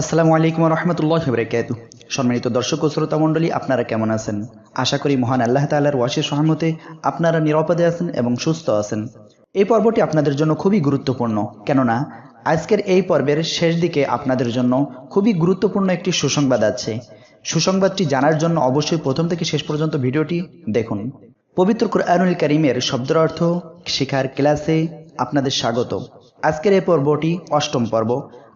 আসসালামু আলাইকুম রহমতুল্লাহ বরকাত। সম্মানিত দর্শক ও শ্রোতা মণ্ডলী, আপনারা কেমন আছেন? আশা করি মহান আল্লাহ তাল্লাহর ওয়াসের সহমতে আপনারা নিরাপদে আছেন এবং সুস্থ আছেন। এই পর্বটি আপনাদের জন্য খুবই গুরুত্বপূর্ণ। কেননা, আজকের এই পর্বের শেষ দিকে আপনাদের জন্য খুবই গুরুত্বপূর্ণ একটি সুসংবাদ আছে। সুসংবাদটি জানার জন্য অবশ্যই প্রথম থেকে শেষ পর্যন্ত ভিডিওটি দেখুন। পবিত্র কুরআনুল করিমের শব্দের অর্থ শেখার ক্লাসে আপনাদের স্বাগত। আজকের এই পর্বটি অষ্টম পর্ব।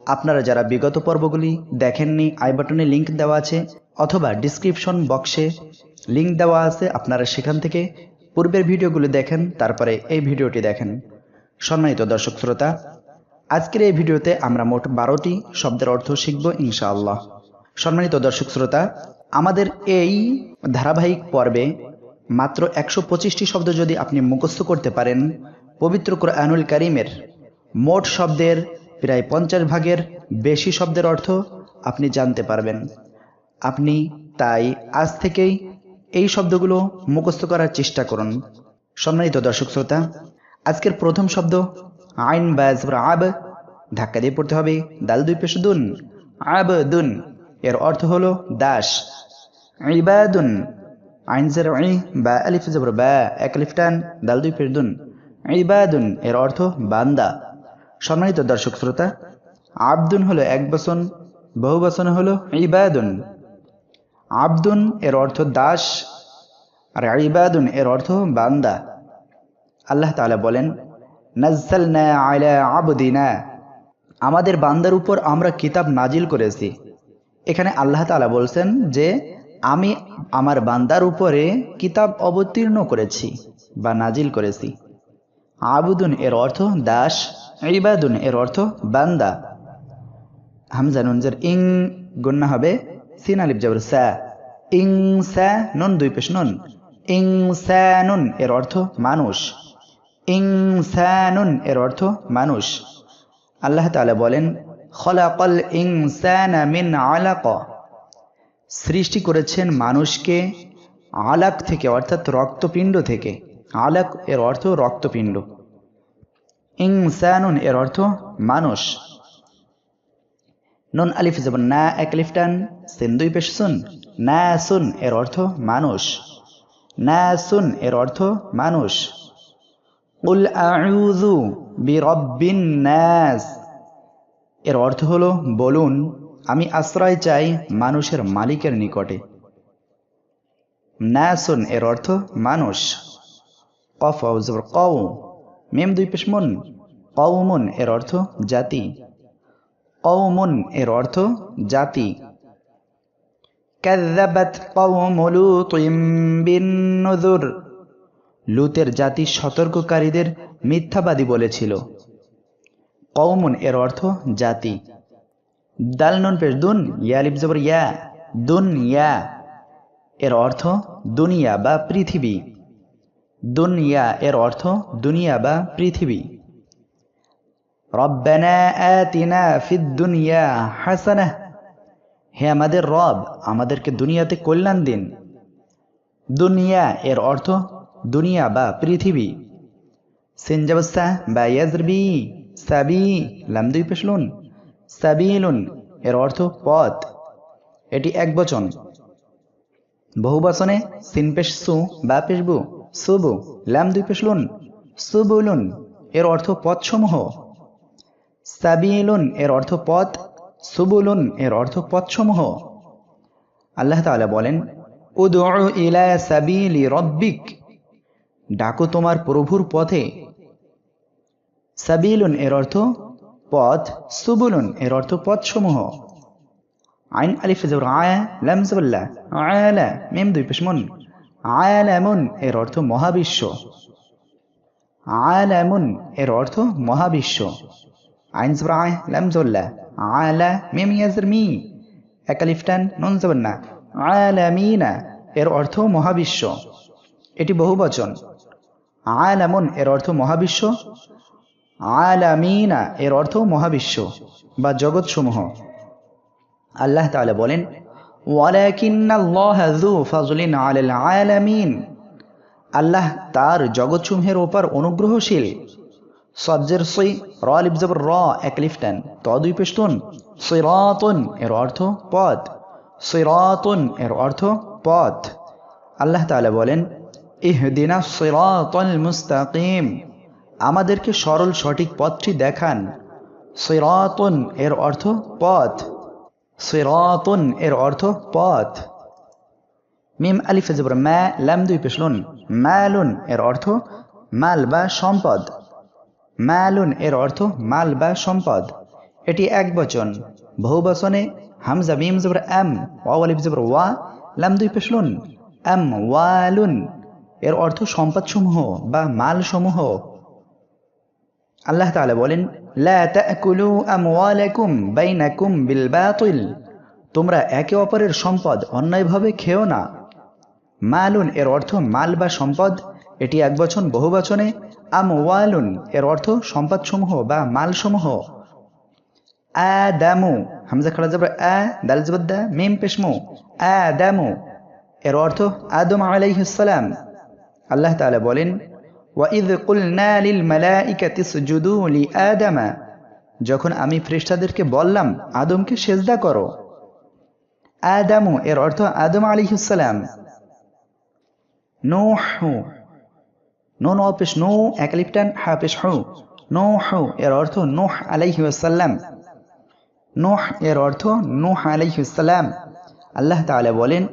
আপনারা যারা বিগত পর্বগুলি দেখেননি, আই বাটনে লিংক দেওয়া আছে, অথবা ডিসক্রিপশন বক্সে লিংক দেওয়া আছে, আপনারা সেখান থেকে পূর্বের ভিডিওগুলি দেখেন, তারপরে এই ভিডিওটি দেখেন। সম্মানিত দর্শক শ্রোতা, আজকের এই ভিডিওতে আমরা মোট বারোটি শব্দের অর্থ শিখব ইনশাআল্লাহ। সম্মানিত দর্শক শ্রোতা, আমাদের এই ধারাবাহিক পর্বে মাত্র একশো পঁচিশটি শব্দ যদি আপনি মুখস্থ করতে পারেন, পবিত্র কোরআনুল করিমের মোট শব্দের প্রায় পঞ্চাশ ভাগের বেশি শব্দের অর্থ আপনি জানতে পারবেন। আপনি তাই আজ থেকেই এই শব্দগুলো মুখস্থ করার চেষ্টা করুন। সম্মানিত দর্শক শ্রোতা, আজকের প্রথম শব্দ আইন বাজ আব, ধাক্কা দিয়ে পড়তে হবে দাল দুই পেশ দুন, আব দুন। এর অর্থ হলো দাস। ইবাদুন, আইন বা আলিফ জবর বা, এক আলিফ টান, দাল দুই পেশ দুন। ইবাদুন, এর অর্থ বান্দা। সম্মানিত দর্শক শ্রোতা, আবদুন হলো এক বচন, বহু বচন হলো ইবাদুন। আবদুন এর অর্থ দাস, আর ইবাদুন এর অর্থ বান্দা। আল্লাহ তাআলা বলেন, নাজ্জালনা আলা আবদিনা। আমাদের বান্দার উপর আমরা কিতাব নাজিল করেছি। এখানে আল্লাহ তাআলা বলছেন যে, আমি আমার বান্দার উপরে কিতাব অবতীর্ণ করেছি বা নাজিল করেছি। আবুদুন এর অর্থ দাস ইবাদুন, এর অর্থ বান্দা। হামজা নুনজের ইং গুন্না হবে সিন আলিফ সা। ইং সা নুন, দুই পেশ নুন। ইং নুন, এর অর্থ মানুষ। ইং নুন, এর অর্থ মানুষ। আল্লাহ তাআলা বলেন, খলাকল ইনসানা মিন আলাক। সৃষ্টি করেছেন মানুষকে আলাক থেকে, অর্থাৎ রক্তপিণ্ড থেকে। আলাক, এর অর্থ রক্তপিণ্ড। ইনসানুন এর অর্থ মানুষ নুন আলিফ যেমন না এক লিফটান সিন দুই পেশ সুন না সুন এর অর্থ মানুষ না সুন এর অর্থ মানুষ উল আউযু বিরব্বিন নাস এর অর্থ হলো বলুন আমি আশ্রয় চাই মানুষের মালিকের নিকটে নাসুন এর অর্থ মানুষ কফ কও মেম দুই পেশ মুন এর অর্থ জাতি। কৌমুন এর অর্থ জাতি। কাযাবাত কওম লূতিম বিন-নুযুর লুতের জাতি সতর্ককারীদের মিথ্যাবাদী বলেছিল। কৌমুন এর অর্থ জাতি। দাল নুন পেশ দুন, ইয়া, লিপ জবর ইয়া, দুন ইয়া। এর অর্থ দুনিয়া বা পৃথিবী। দুনিয়া এর অর্থ দুনিয়া বা পৃথিবী। রব্বানা আতিনা ফিদ দুনিয়া হাসানা। হে আমাদের রব, আমাদেরকে দুনিয়াতে কল্যাণ দিন। দুনিয়া এর অর্থ দুনিয়া বা পৃথিবী। সিনজাবস্তা বা ইয়াজরবি, সাবি, লাম দুই পেশলুন। সাবিলুন এর অর্থ পথ। এটি এক বচন। বহু বচনে সিন পেশ সু বা পেশবু সুবু ল্যাম দুই পেশ পেশলুন, সুবুলুন, এর অর্থ পথসমূহ। সাবিলুন, এর অর্থ পথ, সুবুলুন, এর অর্থ পথসমূহ। আল্লাহ তাআলা বলেন, উদউ ইলা সাবিলি রব্বিক ডাকো তোমার প্রভুর পথে। সাবিলুন, এর অর্থ পথ, সুবুলুন, এর অর্থ পথসমূহ। আইন আলিফ জবর আয়া লাম জবল্লা আয়ালা মিম দুই পেশমুন। আয়ালামুন এর অর্থ মহাবিশ্ব। আয়ালামুন এর অর্থ মহাবিশ্ব। আইন জবর আয় লাম জবল্লা আয়ালা মিম ইয়াজর মি একালিফটান নুন জবন্না আয়ালামিনা এর অর্থ মহাবিশ্ব। এটি বহু বচন। আয়ালামুন এর অর্থ মহাবিশ্ব। আলামিনা এর অর্থ মহাবিশ্ব বা জগৎসমূহ। আল্লাহ তাআলা বলেন আলামিন। আল্লাহ তার জগৎসমূহের ওপর অনুগ্রহশীল। সজ্জের সই র জবর র এক লিফটান ত দুই পেশতুন সৈরাতুন এর অর্থ পথ। সৈরাতুন এর অর্থ পথ। আল্লাহ তাআলা বলেন, ইহদিনা সিরাতাল মুস্তাকিম। আমাদেরকে সরল সঠিক পথটি দেখান। সিরাতুন এর অর্থ পথ। সিরাতুন এর অর্থ পথ। মিম আলিফ জবর মা, লাম দুই পেশলুন। ম্যালুন এর অর্থ মাল বা সম্পদ। মালুন, এর অর্থ মাল বা সম্পদ। এটি এক বচন। বহু বচনে হামজা, মিম জবর এম, ওয়াও আলিফ জবর ওয়া ল্যাম দুই পেশলুন। এম, ওয়ালুন, এর অর্থ সম্পদসমূহ বা মালসমূহ। আল্লাহ তাআলা বলেন, লা তাকুলু আমওয়ালাকুম বাইনাকুম বিল বাতিল। তোমরা একে অপরের সম্পদ অন্যায়ভাবে খেও না। মালুন এর অর্থ মাল বা সম্পদ, এটি এক বচন বহু বচনে। আমওয়ালুন এর অর্থ সম্পদসমূহ বা মালসমূহ। আদামু, হামজা খাড়া যাবে আ দাল জবদ্দা মিম পেশমু। আদামু এর অর্থ আদম আলাইহিস সালাম। আল্লাহ তাআলা বলেন ওয়াইদ কুলনা লিল মালাইকাতি সুজুদু লি আদামা যখন আমি ফ্রেশতাদেরকে বললাম, আদমকে সেজদা করো। আদামু, এর অর্থ আদম আলাইহিস সালাম। নূহু, নুন অপেশ নু একলিপটান হাফেশ হু। নূহু, এর অর্থ নূহ আলাইহি ওয়াসাল্লাম নূহ, এর অর্থ নূহ আলাইহি সালাম। আল্লাহ তাআলা বলেন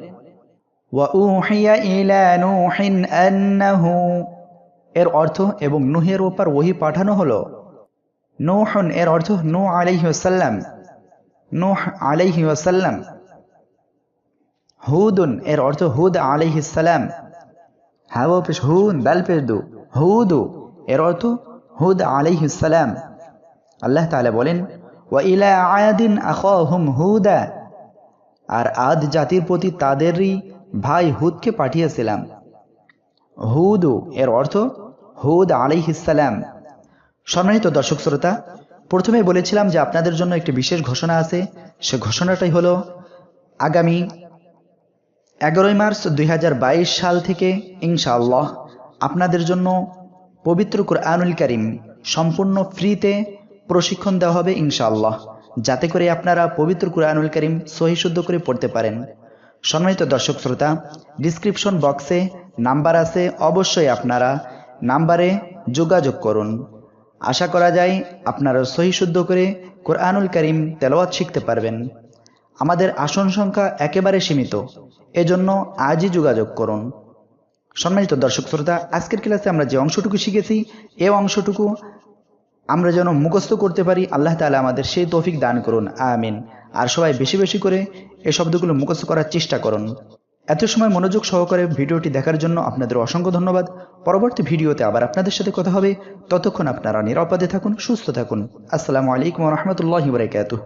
ওয়াউহিয়া ইলা নূহিন আন্নাহু। এর অর্থ এবং নুহের ওপর ওহি পাঠানো হলো। নূহন এর অর্থ নূহ আলাইহি ওয়াসাল্লাম। নূহ আলাইহি ওয়াসাল্লাম। হুদুন এর অর্থ হুদ আলাইহিস সালাম। হাওয়া পেশ হুন দাল হুদু এর অর্থ হুদ আলাইহিস আল্লাহ তাআলা বলেন আয়াদিন হুদা। আর আদ জাতির প্রতি তাদেরই ভাই হুদকে পাঠিয়েছিলাম। হুদু এর অর্থ হুদ আলাইহিসালাম সম্মানিত দর্শক শ্রোতা, প্রথমে বলেছিলাম যে আপনাদের জন্য একটি বিশেষ ঘোষণা আছে। সে ঘোষণাটাই হলো, আগামী এগারোই মার্চ দু হাজার বাইশ সাল থেকে ইনশাআল্লাহ আপনাদের জন্য পবিত্র কুরআনুল করিম সম্পূর্ণ ফ্রিতে প্রশিক্ষণ দেওয়া হবে ইনশাআল্লাহ, যাতে করে আপনারা পবিত্র কুরআনুল করিম সহিশুদ্ধ করে পড়তে পারেন। সম্মানিত দর্শক শ্রোতা ডিসক্রিপশন বক্সে নাম্বার আছে, অবশ্যই আপনারা নাম্বারে যোগাযোগ করুন। আশা করা যায় আপনারা সহিশুদ্ধ করে কোরআনুল করিম তেলাওয়াত শিখতে পারবেন। আমাদের আসন সংখ্যা একেবারে সীমিত, এজন্য আজই যোগাযোগ করুন। সম্মানিত দর্শক শ্রোতা, আজকের ক্লাসে আমরা যে অংশটুকু শিখেছি, এ অংশটুকু আমরা যেন মুখস্থ করতে পারি, আল্লাহ তালা আমাদের সেই তৌফিক দান করুন, আমিন। আর সবাই বেশি বেশি করে এই শব্দগুলো মুখস্থ করার চেষ্টা করুন। এত সময় মনোযোগ সহকারে ভিডিওটি দেখার জন্য আপনাদের অসংখ্য ধন্যবাদ। পরবর্তী ভিডিওতে আবার আপনাদের সাথে কথা হবে। ততক্ষণ আপনারা নিরাপদে থাকুন, সুস্থ থাকুন। আসসালামু আলাইকুম রহমতুল্লাহ বরাকাতুহ।